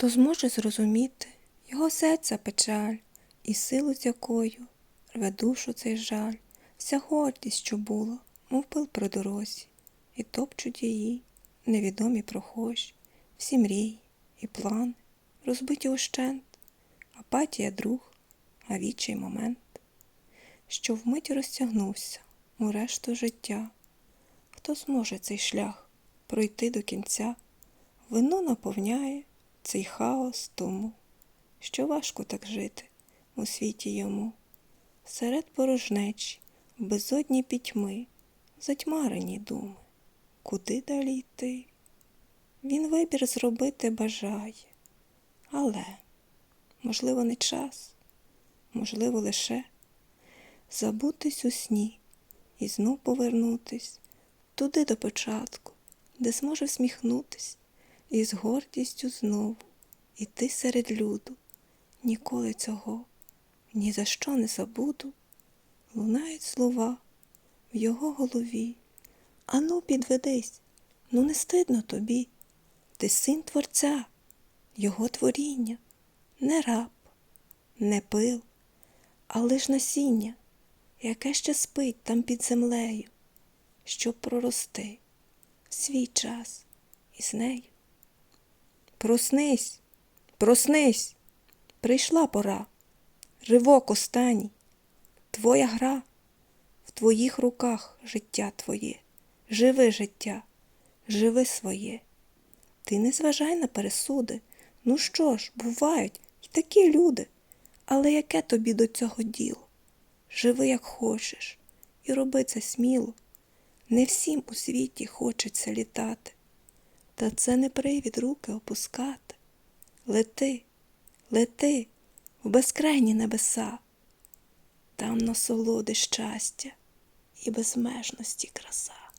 хто зможе зрозуміти його серця печаль і силу, з якою рве душу цей жаль, вся гордість, що була, мов пил при дорозі, і топчуть її невідомі прохожі, всі мрії і плани розбиті ущент, апатія друг, а вічий момент, що вмить розтягнувся у решту життя. Хто зможе цей шлях пройти до кінця? Вино наповняє цей хаос тому, що важко так жити у світі йому. Серед порожнечі, в безодні пітьми, затьмарені думи, куди далі йти? Він вибір зробити бажає, але, можливо, не час, можливо, лише забутись у сні і знов повернутись туди до початку, де зможе всміхнутись і з гордістю знову іти серед люду. Ніколи цього ні за що не забуду. Лунають слова в його голові. Ану, підведись, ну не стидно тобі. Ти син Творця, Його творіння, не раб, не пил, а лиш насіння, яке ще спить там під землею, щоб прорости в свій час із нею. Проснись, проснись, прийшла пора, ривок останній, твоя гра, в твоїх руках життя твоє, живи життя, живи своє. Ти не зважай на пересуди. Ну що ж, бувають і такі люди. Але яке тобі до цього діло? Живи, як хочеш, і роби це сміло. Не всім у світі хочеться літати, та це не привід руки опускати. Лети, лети в безкрайні небеса, там насолоди щастя і безмежності краса.